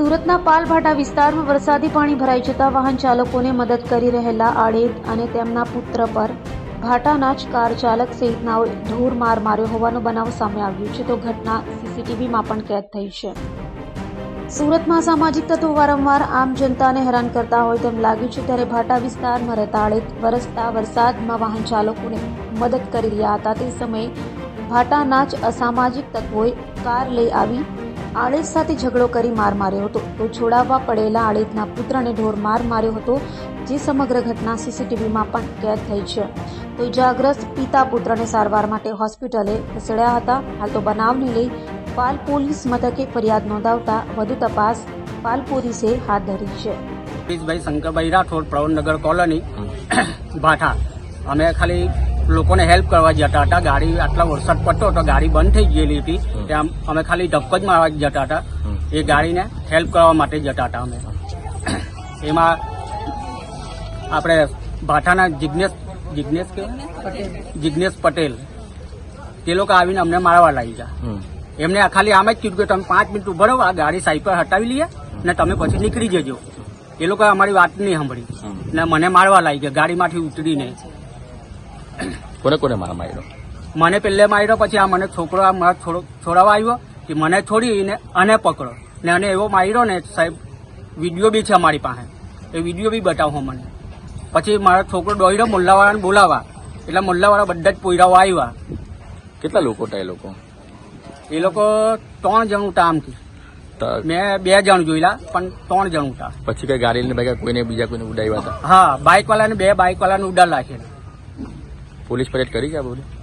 સુરતના પાલભાટા વિસ્તારમાં વરસાદી પાણી ભરાઈ જતા વાહન ચાલકોને મદદ કરી રહેલા આડેદ અને તેમના પુત્ર પર ભાટાના જ કાર ચાલક સહિતનાઓએ ઢોર માર માર્યો હોવાનો બનાવ સામે આવ્યો છે. તો ઘટના સીસીટીવીમાં પણ કેદ થઈ છે. સુરતમાં સામાજિક તત્વો વારંવાર આમ જનતાને હેરાન કરતા હોય તેમ લાગ્યું છે. ત્યારે ભાટા વિસ્તારમાં રહેતા આડેદ વરસતા વરસાદમાં વાહન ચાલકોને મદદ કરી રહ્યા હતા. તે સમયે ભાટાના જ અસામાજિક તત્વોએ કાર લઈ આવી આડેદ સાથે ઝઘડો કરી માર માર્યો હતો. તો છોડાવવા પડેલા આળેદના પુત્રને ઢોર માર માર્યો હતો, જે સમગ્ર ઘટના સીસીટીવીમાં પણ કેદ થઈ છે. તો ઇજાગ્રસ્ત પિતા પુત્રને સારવાર માટે હોસ્પિટલે ખસેડ્યા હતા. હાલ તો બનાવને લઈ પાલ પોલીસ મથકે ફરિયાદ નોંધાવતા વધુ તપાસ પાલ પોલીસે હાથ ધરી છે. ભાઈ શંકરભાઈ રાઠોડ પ્રવણનગર કોલોની, ભાઠા. અમે ખાલી લોકોને હેલ્પ કરવા જતા હતા. ગાડી આટલા વરસાદ પડતો હતો ગાડી બંધ થઈ ગયેલી હતી. ત્યાં અમે ખાલી ધક્કો જ મારવા જતા હતા. એ ગાડીને હેલ્પ કરવા માટે જતા હતા અમે. એમાં આપણે ભાઠાના જિજ્ઞેશ જિજ્ઞેશ કે? જિજ્ઞેશ પટેલ. તે લોકો આવીને અમને મારવા લાગી ગયા. એમને ખાલી આમ જ કીધું કે તમે પાંચ મિનિટ ઊભા રહો આ ગાડી સાઈડ પર હટાવી લઈએ ને તમે પછી નીકળી જજો. એ લોકો અમારી વાત નહીં સાંભળી. ને મને મારવા લાગી ગયા ગાડીમાંથી ઉતરીને. કોને કોને માર માર્યો મને પહેલે માર્યો પછી આ મને છોકરો આ મારા છોડો છોડાવવા આવ્યો કે મને છોડીને અને પકડો. ને અને એવો માર્યો ને સાહેબ વીડિયો બી છે અમારી પાસે. એ વીડિયો બી બતાવો મને. પછી મારો છોકરો દોડ્યો મુલ્લાવાળાને બોલાવા. એટલે મુલ્લાવાળા બધા જ પોયરાઓ આવ્યા. કેટલા લોકો હતા એ લોકો? એ લોકો ત્રણ જણ ઉતા આમથી. મેં બે જણ જોયેલા પણ ત્રણ જણ ઉતા પછી કઈ ગાડી લઈને ભાઈ કોઈને બીજા કોઈને ઉડાવ્યા હતા? હા બાઇક વાળાને બે બાઇક વાળાને ઉડાડ રાખેલા પોલીસ ફરિયાદ કરી છે આ બોલી